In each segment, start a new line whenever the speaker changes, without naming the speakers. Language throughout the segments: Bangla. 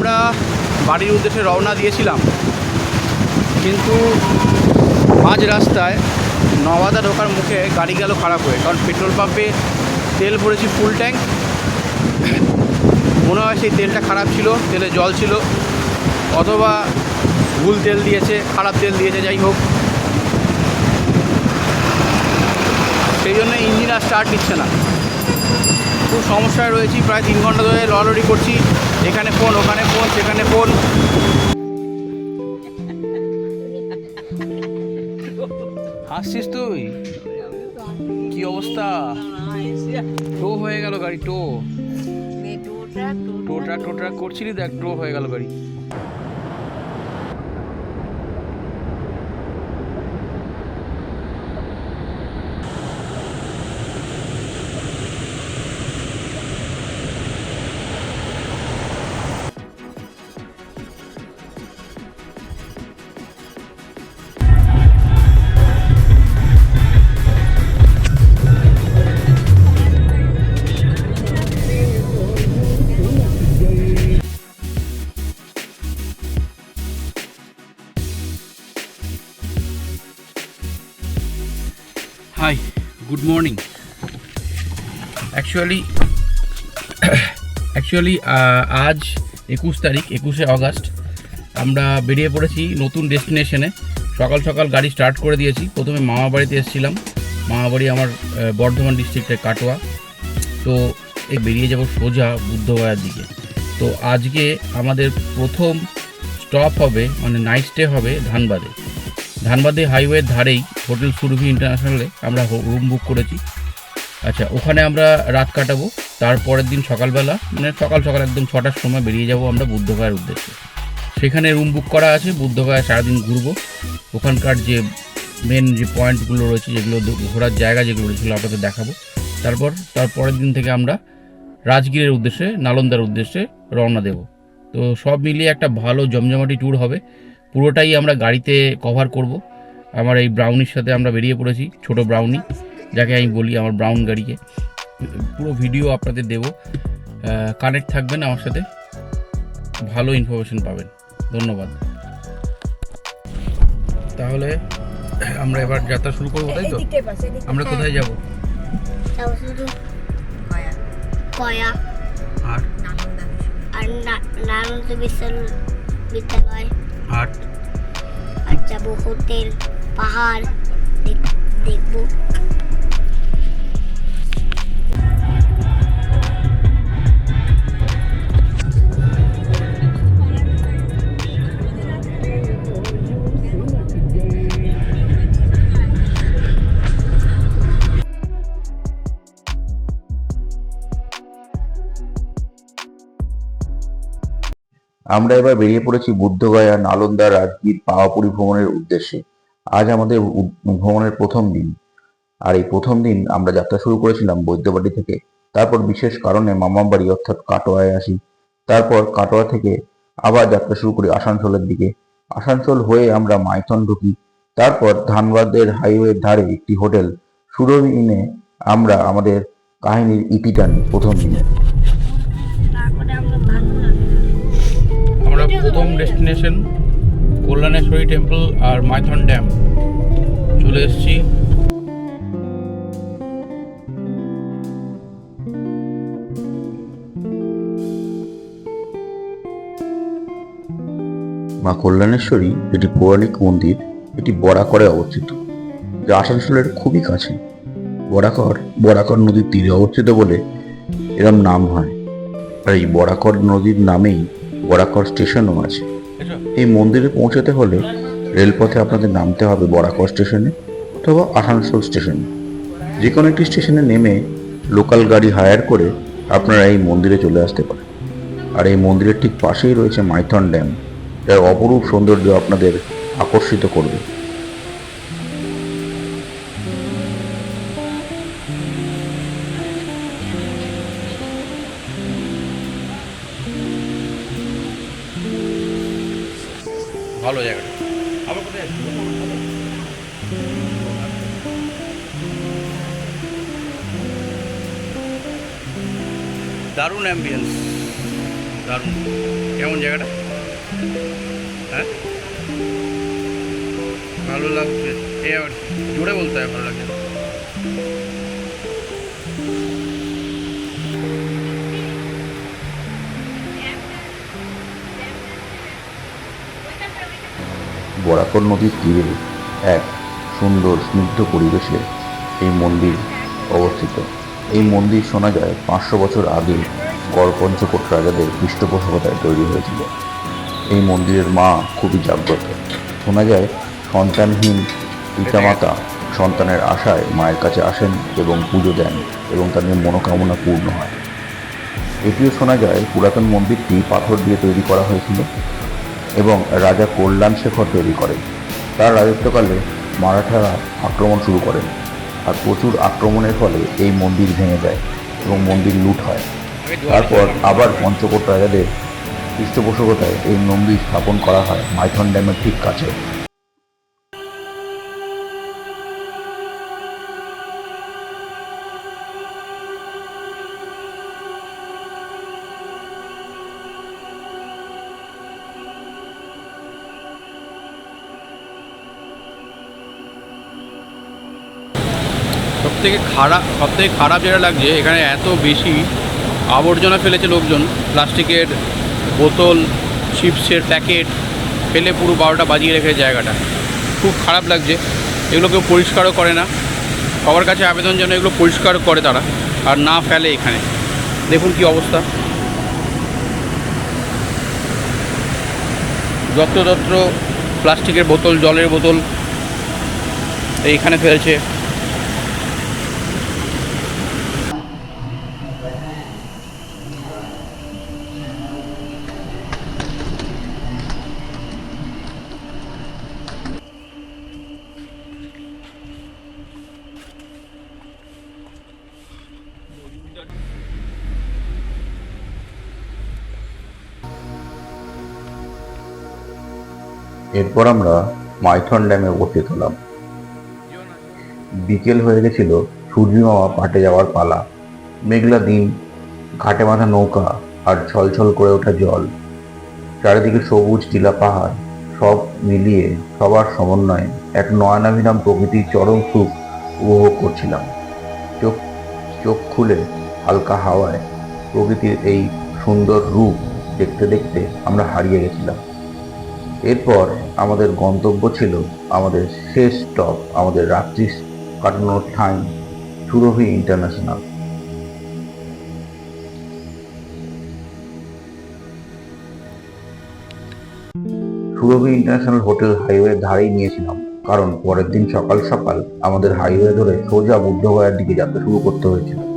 আমরা বাড়ির উদ্দেশ্যে রওনা দিয়েছিলাম। কিন্তু মাঝ রাস্তায় নওয়াদা ঢোকার মুখে গাড়ি গেল খারাপ হয়ে। কারণ পেট্রোল পাম্পে তেল ভরেছি ফুল ট্যাঙ্ক। মনে হয় সেই তেলটা খারাপ ছিল, তেলে জল ছিল। অথবা ভুল তেল দিয়েছে, খারাপ তেল দিয়েছে, যাই হোক। সেই জন্য ইঞ্জিন আর স্টার্ট নিচ্ছে না। খুব সমস্যায় রয়েছি প্রায় তিন ঘণ্টা ধরে লড়ালড়ি করছি। এখানে ফোন ওখানে ফোন সেখানে ফোন হাসছিস তুই? কি অবস্থা? টো হয়ে গেল গাড়ি টো টোটা টোটা করছিলি দেখ টো হয়ে গেল গাড়ি। গুড মর্নিং অ্যাকচুয়ালি অ্যাকচুয়ালি আজ একুশ তারিখ, একুশে অগাস্ট আমরা বেরিয়ে পড়েছি নতুন ডেস্টিনেশনে সকাল সকাল গাড়ি স্টার্ট করে দিয়েছি। প্রথমে মামা বাড়িতে এসেছিলাম। মামা বাড়ি আমার বর্ধমান ডিস্ট্রিক্টের কাটোয়া। তো এই বেরিয়ে যাব সোজা বুদ্ধগয়ার দিকে। তো আজকে আমাদের প্রথম স্টপ হবে মানে নাইট স্টে হবে ধানবাদে। ধানবাদে হাইওয়ের ধারেই হোটেল সুরভি ইন্টারন্যাশনালে আমরা রুম বুক করেছি। আচ্ছা ওখানে আমরা রাত কাটাবো তারপরের দিন সকালবেলা মানে সকাল সকাল একদম ছটার সময় বেরিয়ে যাব আমরা বুদ্ধগয়ার উদ্দেশ্যে। সেখানে রুম বুক করা আছে, বুদ্ধগয়া সারাদিন ঘুরবো। ওখানকার যে মেন যে পয়েন্টগুলো রয়েছে, যেগুলো ঘোরার জায়গা যেগুলো রয়েছে আপনাদের দেখাবো। তারপর তারপরের দিন থেকে আমরা রাজগীরের উদ্দেশ্যে, নালন্দার উদ্দেশ্যে রওনা দেব। তো সব মিলিয়ে একটা ভালো জমজমাটি ট্যুর হবে। পুরোটাই আমরা গাড়িতে কভার করব। আমার এই ব্রাউনির সাথে আমরা বেরিয়ে পড়েছি ছোট ব্রাউনি যাকে আমি বলি আমার ব্রাউন গাড়িকে। পুরো ভিডিও আপনাদের দেব। কানেক্ট থাকবেন আমার সাথে। ভালো ইনফরমেশন পাবেন। ধন্যবাদ। তাহলে আমরা এবার যাত্রা শুরু করব তাই তো? আমরা কোথায় যাব? আর?
বিদ্যালয়
আর
যাব হোটেল পাহাড় দেখ- দেখব।
আমরা এবার বেরিয়ে পড়েছি বুদ্ধগয়া নালন্দা রাজগীর পাওয়াপুরি ভ্রমণের উদ্দেশ্যে। আজ আমাদের ভ্রমণের প্রথম দিন। আর এই প্রথম দিন আমরা যাত্রা শুরু করেছিলাম বৈদ্যবাড়ি থেকে। তারপর বিশেষ কারণে মামাবাড়ি অর্থাৎ কাটোয়ায় আসি। তারপর কাটোয়া থেকে আবার যাত্রা শুরু করি আসানসোলের দিকে। আসানসোল হয়ে আমরা মাইথন ঢুকি। তারপর ধানবাদের হাইওয়ের ধারে একটি হোটেল। সুরভি ইনে আমরা আমাদের কাহিনীর ইতি টানি প্রথম দিনে।
প্রথম ডেস্টিনেশন কল্যাণেশ্বরী টেম্পল আর মাইথন ড্যাম। চলে এসেছি।
মা কল্যাণেশ্বরী এটি পৌরাণিক মন্দির, এটি বরাকরে অবস্থিত, যা আসানসোলের খুবই কাছে। বরাকর বরাকর নদীর তীরে অবস্থিত বলে এরম নাম হয়। আর এই বরাকর নদীর নামেই বরাকর স্টেশনও আছে। এই মন্দিরে পৌঁছাতে হলে রেলপথে আপনাদের নামতে হবে বরাকর স্টেশনে অথবা আসানসোল স্টেশনে। যে কোনো একটি স্টেশনে নেমে লোকাল গাড়ি হায়ার করে আপনারা এই মন্দিরে চলে আসতে পারেন। আর এই মন্দিরের ঠিক পাশেই রয়েছে মাইথন ড্যাম। যার অপরূপ সৌন্দর্য আপনাদের আকর্ষিত করবে।
ভালো জায়গাটা। আবার কোথায় দারুণ অ্যাম্বিয়েন্স দারুণ। কেমন জায়গাটা? হ্যাঁ? ভালো লাগছে। এ আবার জোরে বলতে হয় ভালো লাগছে।
বরাকর নদীর তীরে এক সুন্দর স্নিগ্ধ পরিবেশে এই মন্দির অবস্থিত। এই মন্দির শোনা যায় পাঁচশো বছর আগে গড়পঞ্চকোট রাজাদের পৃষ্ঠপোষকতায় তৈরি হয়েছিল। এই মন্দিরের মা খুবই জাগ্রত। শোনা যায় সন্তানহীন পিতামাতা সন্তানের আশায় মায়ের কাছে আসেন এবং পুজো দেন এবং তাদের মনোকামনা পূর্ণ হয়। এটিও শোনা যায় পুরাতন মন্দিরটি পাথর দিয়ে তৈরি করা হয়েছিল। এবং রাজা কল্যাণ শেখর তৈরি করেন। তার রাজত্বকালে মারাঠারা আক্রমণ শুরু করেন আর প্রচুর আক্রমণের ফলে এই মন্দির ভেঙে যায় এবং মন্দির লুট হয়। তারপর আবার পঞ্চকোট রাজাদের পৃষ্ঠপোষকতায় এই মন্দির স্থাপন করা হয় মাইথন ড্যামের ঠিক কাছে।
সব থেকে খারাপ সব থেকে খারাপ যেটা লাগছে, এখানে এত বেশি আবর্জনা ফেলেছে লোকজন। প্লাস্টিকের বোতল, চিপসের প্যাকেট, ফেলে পুরো বারোটা বাজিয়ে রেখেছে জায়গাটা। খুব খারাপ লাগছে। এগুলো কেউ পরিষ্কারও করে না। সবার কাছে আবেদন যেন এগুলো পরিষ্কার করে তারা, আর না ফেলে এখানে। দেখুন কি অবস্থা। যত্রতত্র প্লাস্টিকের বোতল, জলের বোতল এইখানে ফেলছে।
এরপর আমরা মাইথন ড্যামে উপস্থিত হলাম। বিকেল হয়ে গেছিল, সূর্যি মামা পাটে যাওয়ার পালা। মেঘলা দিন, ঘাটে বাঁধা নৌকা আর ছলছল করে ওঠা জল। চারিদিকে সবুজ টিলা পাহাড়, সব মিলিয়ে সবার সমন্বয়ে এক নয়নাভিরাম প্রকৃতির চরম সুখ উপভোগ করছিলাম। চোখ চোখ খুলে হালকা হাওয়ায় প্রকৃতির এই সুন্দর রূপ দেখতে দেখতে আমরা হারিয়ে গেছিলাম। এরপর আমাদের গন্তব্য ছিল আমাদের শেষ স্টপ আমাদের রাত্রি কাটানোর ঠাঁই Surabhi international Surabhi international hotel হাইওয়ের ধারেই নিয়েছিলাম, কারণ পরের দিন সকাল সকাল আমাদের হাইওয়ে ধরে সোজা বুদ্ধগয়ার দিকে যাত্রা শুরু করতে হয়েছিল।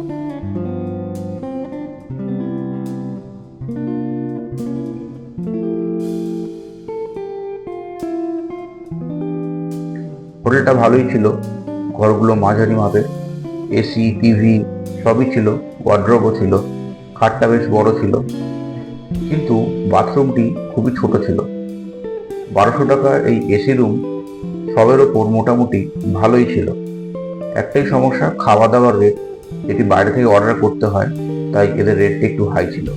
হোটেলটা ভালোই ছিল, ঘরগুলো মাঝারি মাপের এসি টিভি সবই ছিল ওয়ার্ড্রোবও ছিল, খাটটা বেশ বড় ছিল, কিন্তু বাথরুমটি খুবই ছোট ছিল। বারোশো টাকার এই এসি রুম সবের ওপর মোটামুটি ভালোই ছিল। একটাই সমস্যা খাওয়া দাওয়ার রেট এটি বাইরে থেকে অর্ডার করতে হয়, তাই এদের রেটটা একটু হাই ছিল।